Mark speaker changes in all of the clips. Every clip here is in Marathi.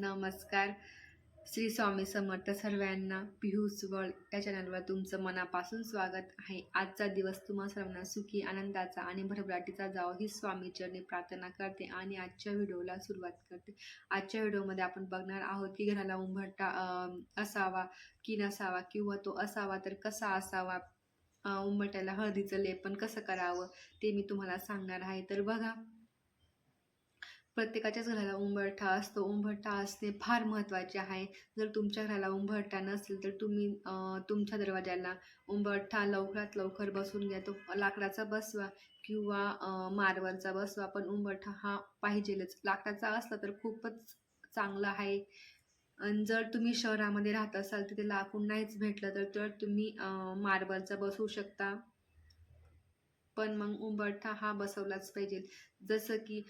Speaker 1: नमस्कार. श्री स्वामी समर्थ सर्वांना पियुष वर्ल्ड या चॅनलवर तुमचं मनापासून स्वागत आहे. आजचा दिवस तुम्हा सर्वांना सुखी आनंदाचा आणि भरभराटीचा जावो ही स्वामी चरणी प्रार्थना करते आणि आजच्या व्हिडिओला सुरुवात करते. आजच्या व्हिडिओमध्ये आपण बघणार आहोत की घराला उंबरटा असावा की नसावा किंवा तो असावा तर कसा असावा? उंबरट्याला हळदीचं लेपन कसं करावं ते मी तुम्हाला सांगणार आहे. तर बघा प्रत्येकाच्याच घराला उंबरठा असतो. उंबरठा असणे फार महत्त्वाचे आहे. जर तुमच्या घराला उंबरठा नसेल तर तुम्ही तुमच्या दरवाजाला उंबरठा लवकरात लवकर बसून घ्या. तो लाकडाचा बसवा किंवा अं, मार्बलचा बसवा. पण उंबरठा हा पाहिजेलच. लाकडाचा असला तर खूपच चांगला आहे. आणि जर तुम्ही शहरामध्ये राहत असाल तिथे लाकूड नाहीच भेटलं तर तर तुम्ही मार्बलचा बसवू शकता. पण मग उंबरठा हा बसवलाच पाहिजे. जसं की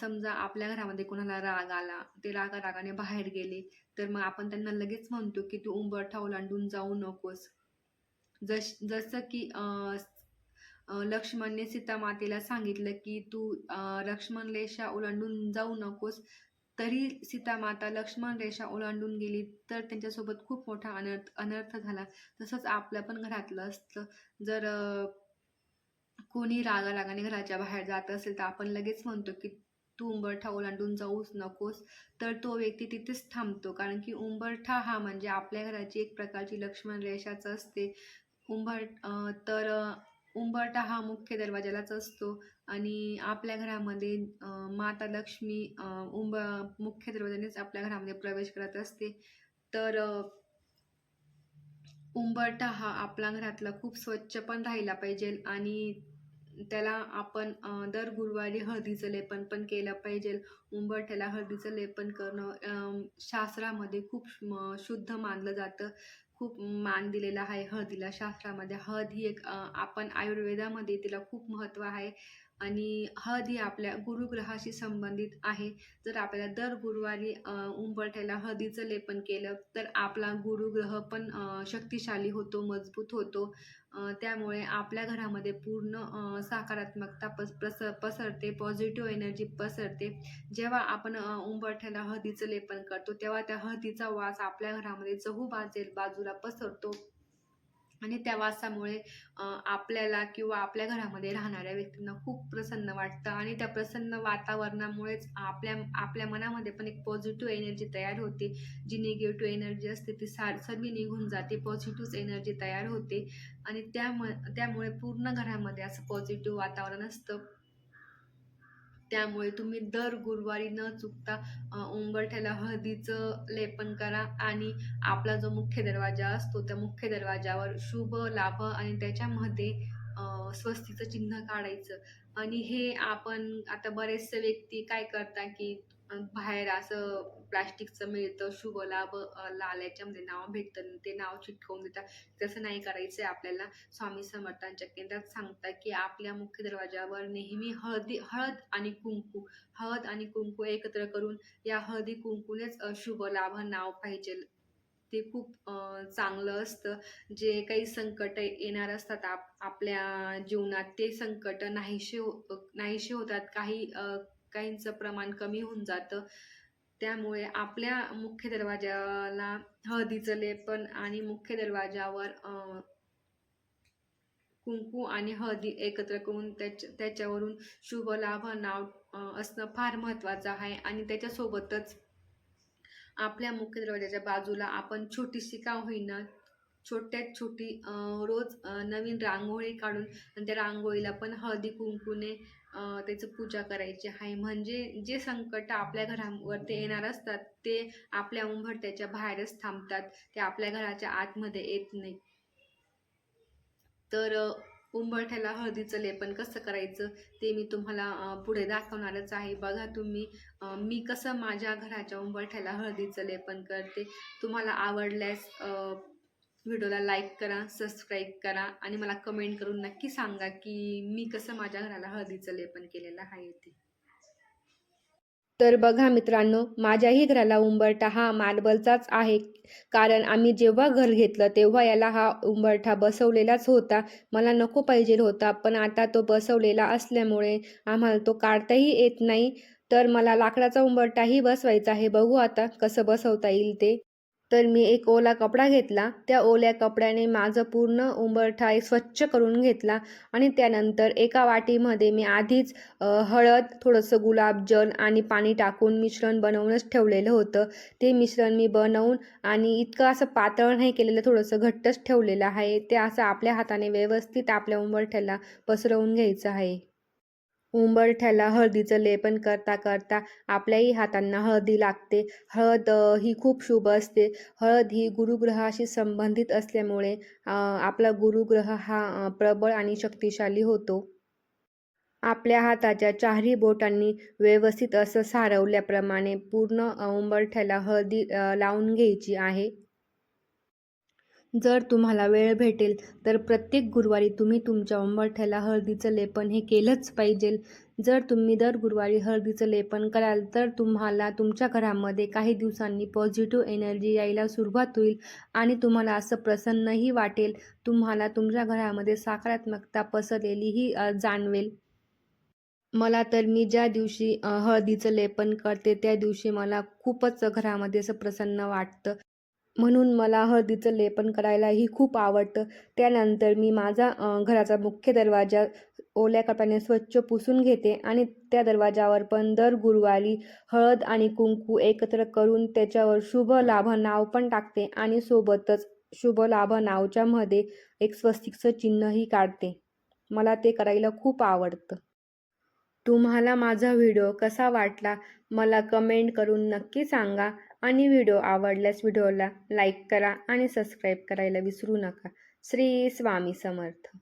Speaker 1: समजा आपल्या घरामध्ये कोणाला राग आला ते रागा रागाने बाहेर गेले तर मग आपण त्यांना लगेच म्हणतो की तू उंबरठा ओलांडून जाऊ नकोस. जस जसं की लक्ष्मणने सीता मातेला सांगितलं की तू लक्ष्मण रेषा ओलांडून जाऊ नकोस. तरी सीतामाता लक्ष्मण रेषा ओलांडून गेली तर त्यांच्यासोबत खूप मोठा अनर्थ अनर्थ झाला. तसंच आपलं पण घरातलं असतं. जर कोणी रागा रागाने घराच्या बाहेर जात असेल तर आपण लगेच म्हणतो की तू उंबरठा ओलांडून जाऊच नकोस. तर तो व्यक्ती तिथेच थांबतो. कारण की उंबरठा हा म्हणजे आपल्या घराची एक प्रकारची लक्ष्मण रेषाच असते. उंबर तर उंबरठा हा मुख्य दरवाजालाच असतो. आणि आपल्या घरामध्ये माता लक्ष्मी उंब मुख्य दरवाजानेच आपल्या घरामध्ये प्रवेश करत असते. तर उंबरठा हा आपल्या घरातला खूप स्वच्छ पण राहिला पाहिजे आणि त्याला आपण दर गुरुवारी हळदीचं लेपन पण केलं पाहिजे. उंबरठ्याला हळदीचं लेपन करणं शास्त्रामध्ये खूप शुद्ध मानलं जातं. खूप मान दिलेला आहे हळदीला. शास्त्रामध्ये हळद ही एक आपण आयुर्वेदामध्ये तिला खूप महत्त्व आहे. आणि हळद ही आपल्या गुरुग्रहाशी संबंधित आहे. जर आपल्याला दर गुरुवारी उंबरठ्याला हळदीचं लेपन केलं तर आपला गुरुग्रह पण शक्तिशाली होतो मजबूत होतो. त्यामुळे आपल्या घरामध्ये पूर्ण सकारात्मकता पस प्रस पसरते पॉझिटिव्ह एनर्जी पसरते. जेव्हा आपण उंबरठ्याला हळदीचं लेपन करतो तेव्हा त्या हळदीचा वास आपल्या घरामध्ये चहू बाजेल बाजूला पसरतो. आणि त्या वासामुळे आपल्याला किंवा आपल्या घरामध्ये राहणाऱ्या व्यक्तींना खूप प्रसन्न वाटतं आणि त्या प्रसन्न वातावरणामुळेच आपल्या आपल्या मनामध्ये पण एक पॉझिटिव्ह एनर्जी तयार होते. जी निगेटिव्ह एनर्जी असते ती सार सर्व निघून जाते. पॉझिटिव्ह एनर्जी तयार होते. आणि त्यामुळे त्यामुळे पूर्ण घरामध्ये असं पॉझिटिव्ह वातावरण असतं. त्यामुळे तुम्ही दर गुरुवारी न चुकता उंबरठ्याला हळदीचं लेपन करा आणि आपला जो मुख्य दरवाजा असतो त्या मुख्य दरवाजावर शुभ लाभ आणि त्याच्यामध्ये स्वस्तीचं चिन्ह काढायचं. आणि हे आपण आता बरेचसे व्यक्ती काय करता की बाहेर असं प्लास्टिकचं मिळतं शुभ लाभ अं, लाल याच्यामध्ये नाव भेटतं ते नाव चिटकवून देतात. तसं नाही करायचं आहे आपल्याला. स्वामी समर्थांच्या केंद्रात सांगतात की आपल्या मुख्य दरवाजावर नेहमी हळदी हळद आणि कुंकू हळद आणि कुंकू एकत्र करून या हळदी कुंकूनेच शुभ लाभ नाव पाहिजे. ते खूप चांगलं असतं. जे काही संकट येणार असतात आप आपल्या जीवनात ते संकट नाहीसे हो नाहीसे होतात. काही काहींचं प्रमाण कमी होऊन जातं. त्यामुळे आपल्या मुख्य दरवाजाला हळदीचं लेपन आणि मुख्य दरवाजावर कुंकू आणि हळदी एकत्र करून त्याच्या त्याच्यावरून शुभ लाभ नाव असणं फार महत्त्वाचं आहे. आणि त्याच्यासोबतच आपल्या मुख्य दरवाजाच्या बाजूला आपण छोटीशी का होईना छोट्यात छोटी रोज नवीन रांगोळी काढून आणि त्या रांगोळीला पण हळदी कुंकूने त्याचं पूजा करायची आहे. म्हणजे जे संकट आपल्या घरावरती येणार असतात ते आपल्या उंबरठ्याच्या बाहेरच थांबतात. ते आपल्या घराच्या आतमध्ये येत नाही. तर उंबरठ्याला हळदीचं लेपन कसं करायचं ते मी तुम्हाला पुढे दाखवणारच आहे. बघा तुम्ही मी कसं माझ्या घराच्या उंबरठ्याला हळदीचं लेपन करते. तुम्हाला आवडल्यास व्हिडिओला लाईक करा सबस्क्राईब करा आणि मला कमेंट करून नक्की सांगा की मी कसं माझ्या घराला हळदीचं लेपन केलेलं आहे ते. तर बघा मित्रांनो माझ्याही घराला उंबरठा हा मार्बलचाच आहे. कारण आम्ही जेव्हा घर घेतलं तेव्हा याला हा उंबरठा बसवलेलाच होता. मला नको पाहिजे होता पण आता तो बसवलेला असल्यामुळे आम्हाला तो काढताही येत नाही. तर मला लाकडाचा उंबरठाही बसवायचा आहे. बघू आता कसं बसवता येईल ते. तर मी एक ओला कपडा घेतला. त्या ओल्या कपड्याने माझं पूर्ण उंबरठा स्वच्छ करून घेतला आणि त्यानंतर एका वाटीमध्ये मी आधीच हळद थोडंसं गुलाबजल आणि पाणी टाकून मिश्रण बनवूनच ठेवलेलं होतं. ते मिश्रण मी बनवून आणि इतकं असं पातळ नाही केलेलं थोडंसं घट्टच ठेवलेलं आहे. ते असं आपल्या हाताने व्यवस्थित आपल्या उंबरठ्याला पसरवून घ्यायचं आहे. उंबरठ्याला हळदीचं लेपन करता करता आपल्याही हातांना हळदी लागते. हळद ही खूप शुभ असते. हळद ही गुरुग्रहाशी संबंधित असल्यामुळे आपला गुरुग्रह हा प्रबळ आणि शक्तिशाली होतो. आपल्या हाताच्या चारही बोटांनी व्यवस्थित असं सारवल्याप्रमाणे पूर्ण उंबरठ्याला हळदी लावून घ्यायची आहे. जर तुम्हाला वेळ भेटेल तर प्रत्येक गुरुवारी तुम्ही तुमच्या उंबरठ्याला हळदीचं लेपन हे केलंच पाहिजे. जर तुम्ही दर गुरुवारी हळदीचं लेपन कराल तर तुम्हाला तुमच्या घरामध्ये काही दिवसांनी पॉझिटिव्ह एनर्जी यायला सुरुवात होईल आणि तुम्हाला असं प्रसन्नही वाटेल. तुम्हाला तुमच्या घरामध्ये सकारात्मकता पसरलेलीही जाणवेल. मला तर मी ज्या दिवशी हळदीचं लेपन करते त्या दिवशी मला खूपच घरामध्ये असं प्रसन्न वाटतं. म्हणून मला हळदीचं लेपन करायलाही खूप आवडतं. त्यानंतर मी माझा घराचा मुख्य दरवाजा ओल्या कपड्याने स्वच्छ पुसून घेते आणि त्या दरवाजावर पण दर गुरुवारी हळद आणि कुंकू एकत्र करून त्याच्यावर शुभ लाभ नाव पण टाकते आणि सोबतच शुभ लाभ नावच्या मध्ये एक स्वस्तिकचं चिन्हही काढते. मला ते करायला खूप आवडतं. तुम्हाला माझा व्हिडिओ कसा वाटला? मला कमेंट करून नक्की सांगा. आणि व्हिडिओ आवडल्यास व्हिडिओला लाईक करा आणि सबस्क्राईब करायला विसरू नका. श्री स्वामी समर्थ.